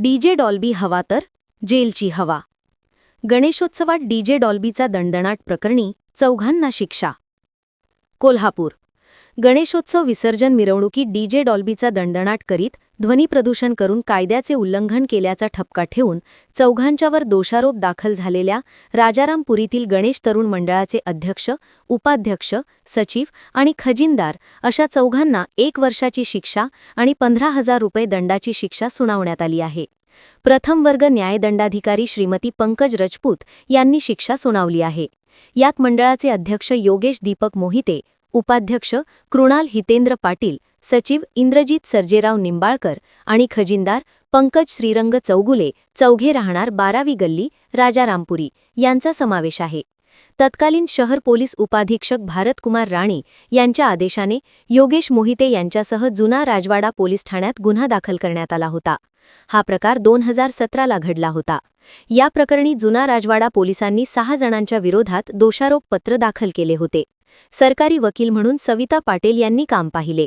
DJ Dolby हवा तर जेलची हवा. गणेशोत्सवात डीजे डॉल्बीचा दणदणाट प्रकरणी चौघांना शिक्षा. कोल्हापूर. गणेशोत्सव विसर्जन मिरवणुकीत डीजे डॉल्बीचा दणदणाट करीत ध्वनी प्रदूषण करून कायद्याचे उल्लंघन केल्याचा ठपका ठेवून चौघांच्यावर दोषारोप दाखल झालेल्या राजारामपुरीतील गणेश तरुण मंडळाचे अध्यक्ष उपाध्यक्ष सचिव आणि खजिनदार अशा चौघांना एक वर्षाची शिक्षा आणि पंधरा हजार रुपये दंडाची शिक्षा सुनावण्यात आली आहे. प्रथम वर्ग न्यायदंडाधिकारी श्रीमती पंकज रजपूत यांनी शिक्षा सुनावली आहे. यात मंडळाचे अध्यक्ष योगेश दीपक मोहिते उपाध्यक्ष कृणाल हितेंद्र पाटील सचिव इंद्रजित सर्जेराव निंबाळकर आणि खजिनदार पंकज श्रीरंग चौगुले चौघे राहणार बारावी गल्ली राजारामपुरी यांचा समावेश आहे. तत्कालीन शहर पोलीस उपाधीक्षक भारतकुमार राणे यांच्या आदेशाने योगेश मोहिते यांच्यासह जुना राजवाडा पोलीस ठाण्यात गुन्हा दाखल करण्यात आला होता. हा प्रकार दोन हजार सतराला घडला होता. या प्रकरणी जुना राजवाडा पोलिसांनी सहा जणांच्या विरोधात दोषारोप पत्र दाखल केले होते. सरकारी वकील म्हणून सविता पाटील यांनी काम पाहिले.